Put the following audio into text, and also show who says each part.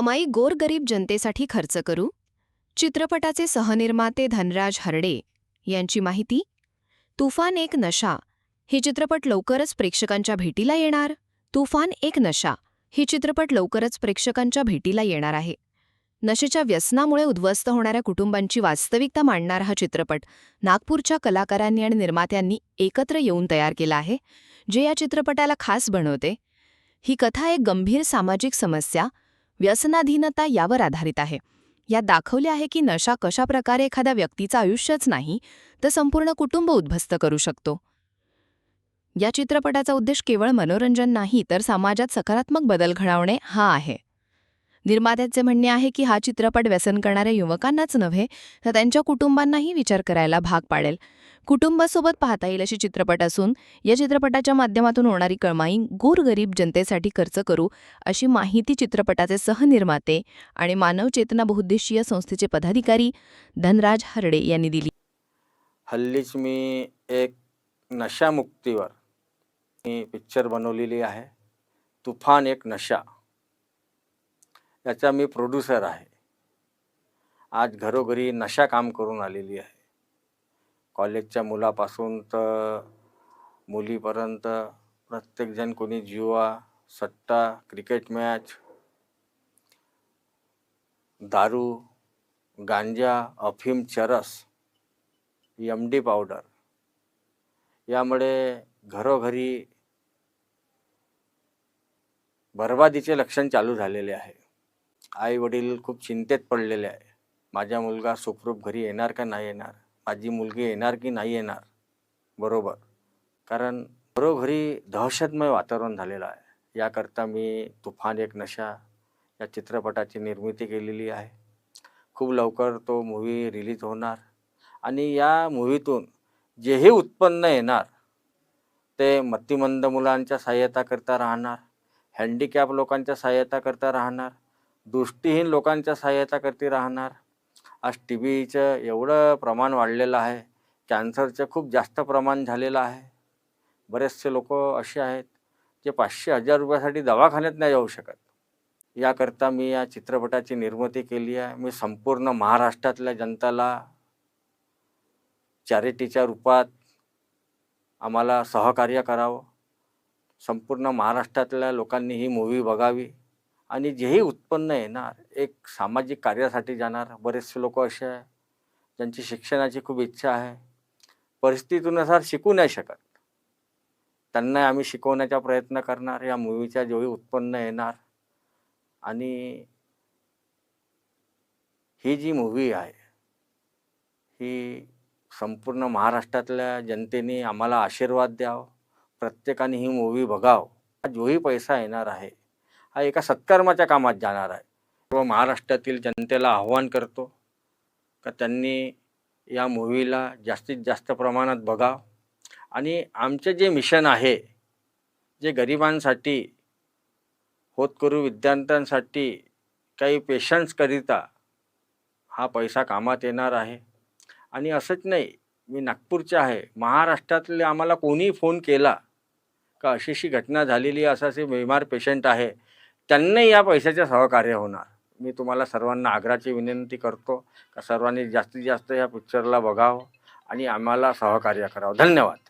Speaker 1: कमाई गोरगरीब जनतेसाठी खर्च करू? चित्रपटाचे सहनिर्माते धनराज हरडे यांची माहिती? तुफान एक नशा हे चित्रपट लवकरच प्रेक्षकांच्या भेटीला येणार? तुफान एक नशा ही चित्रपट लवकरच प्रेक्षकांच्या भेटीला येणार आहे. नशेच्या व्यसनामुळे उद्ध्वस्त होणाऱ्या कुटुंबांची वास्तविकता मांडणारा हा चित्रपट नागपूरच्या कलाकारांनी आणि निर्मात्यांनी एकत्र येऊन तयार केला आहे जे या चित्रपटाला खास बनवते. ही कथा एक गंभीर सामाजिक समस्या व्यसनाधीनता यावर आधारित आहे. यात दाखवले आहे की नशा कशा प्रकारे एखाद्या व्यक्तीचं आयुष्यच नाही तर संपूर्ण कुटुंब उद्ध्वस्त करू शकतो. या चित्रपटाचा उद्देश केवळ मनोरंजन नाही तर समाजात सकारात्मक बदल घडवणे हा आहे. निर्मात्याचे म्हणणे आहे की हा चित्रपट व्यसन करणाऱ्या युवकांनाच नव्हे तर त्यांच्या कुटुंबांनाही विचार करायला भाग पाडेल. कुटुंबासोबत पाहता येईल अशी चित्रपट असून या चित्रपटाच्या माध्यमातून होणारी कळमाई गोरगरीब जनतेसाठी खर्च करू अशी माहिती चित्रपटाचे सहनिर्माते आणि मानव चेतना बहुद्देशीय संस्थेचे पदाधिकारी धनराज हरडे यांनी दिली.
Speaker 2: हल्लीच मी एक नशामुक्तीवर मी पिक्चर बनवलेली आहे. तुफान एक नशा. याचा मी प्रोड्युसर आहे. आज घरोघरी नशा काम करून आलेली आहे. कॉलेजच्या मुलापासून तर मुलीपर्यंत प्रत्येकजण कोणी जुवा सट्टा क्रिकेट मॅच दारू गांजा अफीम चरस एम डी पावडर. यामुळे घरोघरी बर्बादीचे लक्षण चालू झालेले आहे. आई वडील खूप चिंतेत पडलेले आहे. माझा मुलगा सुखरूप घरी येणार का नाही येणार? माझी मुलगी येणार की नाही येणार? बरोबर. कारण घरोघरी दहशतमय वातावरण झालेलं आहे. याकरता मी तुफान एक नशा या चित्रपटाची निर्मिती केलेली आहे. खूप लवकर तो मूवी रिलीज होणार आणि या मूवीतून जेही उत्पन्न येणार ते मतिमंद मुलांच्या सहाय्यताकरता राहणार हँडिकॅप लोकांच्या सहाय्यताकरता राहणार दृष्टीहीन लोकांच्या सहाय्यताकरती राहणार आज टी बीचं एवढं प्रमाण वाढलेलं आहे. कॅन्सरचं खूप जास्त प्रमाण झालेलं आहे. बरेचसे लोक असे आहेत जे पाचशे हजार रुपयासाठी दवाखान्यात नाही जाऊ शकत. याकरता मी या चित्रपटाची निर्मिती केली आहे. मी संपूर्ण महाराष्ट्रातल्या जनताला चॅरिटीच्या रूपात आम्हाला सहकार्य करावं. संपूर्ण महाराष्ट्रातल्या लोकांनी ही मूवी बघावी. आणि जेही उत्पन्न येणार एक सामाजिक कार्यासाठी जाणार बरेचसे लोक असे आहे ज्यांची शिक्षणाची खूप इच्छा आहे. परिस्थितीनुसार शिकू नाही शकत. त्यांना आम्ही शिकवण्याचा प्रयत्न करणार या मूवीच्या जेवढी उत्पन्न येणार. आणि ही जी मूवी आहे ही संपूर्ण महाराष्ट्रातल्या जनतेने आम्हाला आशीर्वाद द्यावं प्रत्येकाने ही मूवी बघावं. हा जोही पैसा येणार आहे. हा एका सत्कर्माच्या कामात जाणार आहे. व महाराष्ट्रातील जनतेला आव्हान करतो का त्यांनी या मूवीला जास्तीत जास्त प्रमाणात बघावं. आणि आमचे जे मिशन आहे जे गरिबांसाठी होतकरू विद्यार्थ्यांसाठी काही पेशंट्सकरिता हा पैसा कामात येणार आहे. आणि असंच नाही मी नागपूरचे आहे. महाराष्ट्रातले आम्हाला कोणी फोन केला का अशी अशी घटना झालेली आहे, असं असे बीमार पेशंट आहे. त्यांनाही या पैशाचे सहकार्य होणार. मी तुम्हाला सर्वांना आग्राची विनंती करतो का सर्वांनी जास्तीत जास्त या पिक्चरला बघावं आणि आम्हाला सहकार्य करावं. धन्यवाद.